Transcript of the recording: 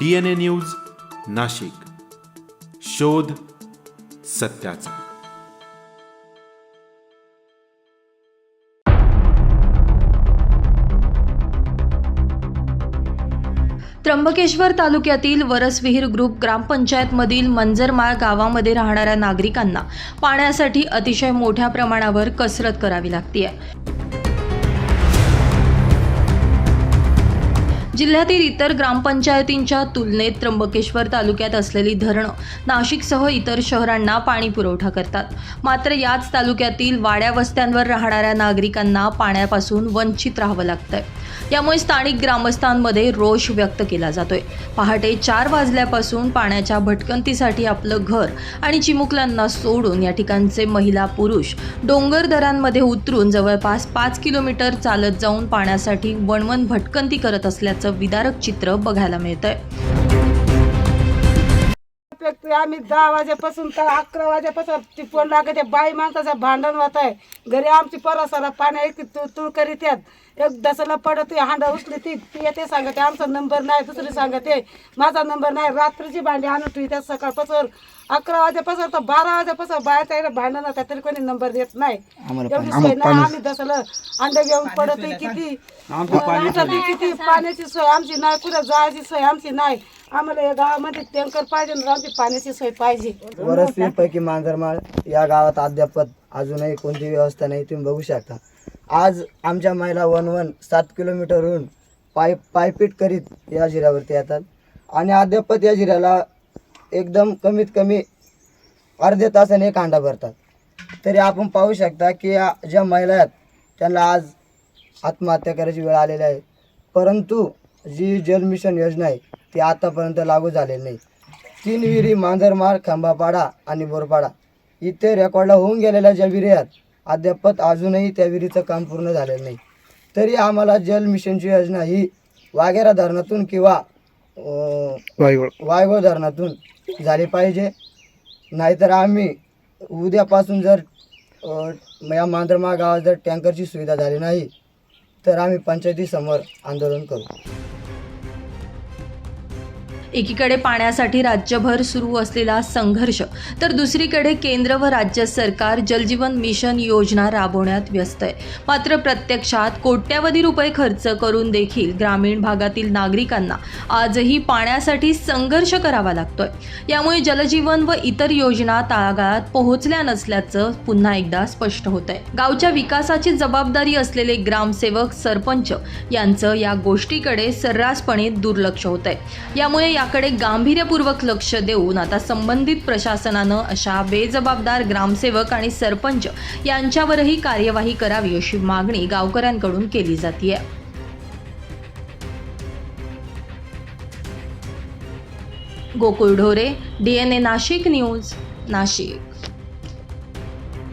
DNA news Nashik. शोध सत्याचा. त्र्यंबकेश्वर तालुक्यातील वरसविहीर ग्रुप ग्रामपंचायतमधील मंजरमाळ गावामध्ये राहणाऱ्या नागरिकांना पाण्यासाठी अतिशय मोठ्या प्रमाणावर कसरत करावी लागते जिल्ह्यातील इतर ग्रामपंचायतींच्या तुलनेत त्र्यंबकेश्वर तालुक्यात असलेली धरणं नाशिकसह इतर शहरांना पाणी पुरवठा करतात. मात्र याच तालुक्यातील वाड्या वस्त्यांवर राहणाऱ्या नागरिकांना पाण्यापासून वंचित राहावं लागतंय. यामुळे स्थानिक ग्रामस्थांमध्ये रोष व्यक्त केला जातोय. पहाटे चार वाजल्यापासून पाण्याच्या भटकंतीसाठी आपलं घर आणि चिमुकल्यांना सोडून या ठिकाणचे महिला पुरुष डोंगर दरांमध्ये उतरून जवळपास पाच किलोमीटर चालत जाऊन पाण्यासाठी वणवण भटकंती करत असल्याचं विदारक चित्र बघायला मिळतंय. पेटतोय आम्ही दहा वाजेपासून तर अकरा वाजेपासून ती फोन लागते बाई माणसाचं भांडण होत आहे. घरी आमची परसाला पाण्या एक तुळ तुळ करीत आहेत. एक दसाला पडत हांडा उचली ती ती येते सांगते आमचा नंबर नाही दुसरी सांगते माझा नंबर नाही रात्रीची भांडी आणत त्या सकाळपासून. अकरा वाजेपासून तर बारा वाजेपासून बाहेर भांडण होतं तरी कोणी नंबर देत नाही. एवढी सोय नाही आम्ही दसाला अंडे घेऊन पडतोय किती. किती पाण्याची सोय आमची नाही कुठं जायची सोय आमची नाही. आम्हाला या गावामध्ये टँकर पाहिजे आणि आमची पाण्याची सोय पाहिजे. वरसवीर पैकी मांजरमाळ या गावात अद्यापत अजूनही कोणती व्यवस्था नाही तुम्ही बघू शकता. आज आमच्या महिला वन वन सात किलोमीटरहून पाय पायपीट करीत या जिऱ्यावरती येतात. आणि अद्यापत या जिऱ्याला एकदम कमीत कमी अर्ध्या तासाने एक अंडा भरतात. तरी आपण पाहू शकता की या ज्या महिला आहेत त्यांना आज आत्महत्या करायची वेळ आलेली आहे. परंतु जी जल मिशन योजना आहे ती आतापर्यंत लागू झालेली नाही. तीन विहिरी मांजरमाळ खंबापाडा आणि बोरपाडा. इथे रेकॉर्डला होऊन गेलेल्या ज्या विहिरी आहेत अद्यापत अजूनही त्या विहिरीचं काम पूर्ण झालेलं नाही. तरी आम्हाला जल मिशनची योजना ही वाघेरा धरणातून किंवा वायगो धरणातून झाली पाहिजे. नाहीतर आम्ही उद्यापासून जर या मांजरमाळ गावात जर टँकरची सुविधा झाली नाही तर आम्ही पंचायतीसमोर आंदोलन करू. एकीकडे पाण्यासाठी राज्यभर सुरू असलेला संघर्ष तर दुसरीकडे केंद्र व राज्य सरकार जलजीवन मिशन योजना राबवण्यात व्यस्त आहे. मात्र प्रत्यक्षात कोट्यावधी रुपये खर्च करून देखील ग्रामीण भागातील नागरिकांना आजही पाण्यासाठी संघर्ष करावा लागतोय. यामुळे जलजीवन व इतर योजना तळागाळात पोहोचल्या नसल्याचं पुन्हा एकदा स्पष्ट होत आहे गावच्या विकासाची जबाबदारी असलेले ग्रामसेवक सरपंच यांचं या गोष्टीकडे सर्रासपणे दुर्लक्ष होत आहे यामुळे याकडे गांभीर्यपूर्वक लक्ष देऊन आता संबंधित प्रशासनानं अशा बेजबाबदार ग्रामसेवक आणि सरपंच यांच्यावरही कार्यवाही करावी अशी मागणी गावकऱ्यांकडून केली जाते गोकुळ ढोरे डीएनए नाशिक न्यूज नाशिक.